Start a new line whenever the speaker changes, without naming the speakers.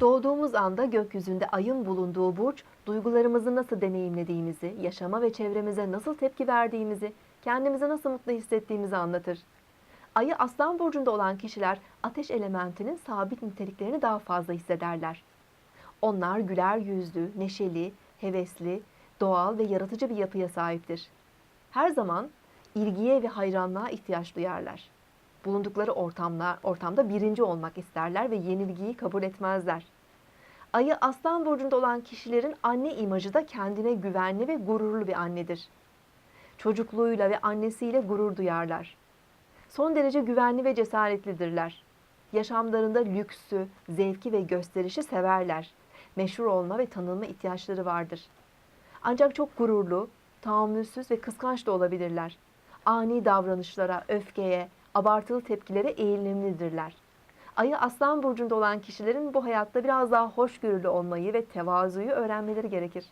Doğduğumuz anda gökyüzünde ayın bulunduğu burç, duygularımızı nasıl deneyimlediğimizi, yaşama ve çevremize nasıl tepki verdiğimizi, kendimizi nasıl mutlu hissettiğimizi anlatır. Ayı Aslan burcunda olan kişiler ateş elementinin sabit niteliklerini daha fazla hissederler. Onlar güler yüzlü, neşeli, hevesli, doğal ve yaratıcı bir yapıya sahiptir. Her zaman ilgiye ve hayranlığa ihtiyaç duyarlar. Bulundukları ortamda, ortamda birinci olmak isterler ve yenilgiyi kabul etmezler. Ayı Aslan burcunda olan kişilerin anne imajı da kendine güvenli ve gururlu bir annedir. Çocukluğuyla ve annesiyle gurur duyarlar. Son derece güvenli ve cesaretlidirler. Yaşamlarında lüksü, zevki ve gösterişi severler. Meşhur olma ve tanınma ihtiyaçları vardır. Ancak çok gururlu, tahammülsüz ve kıskanç da olabilirler. Ani davranışlara, öfkeye, abartılı tepkilere eğilimlidirler. Ayı aslan burcunda olan kişilerin bu hayatta biraz daha hoşgörülü olmayı ve tevazuyu öğrenmeleri gerekir.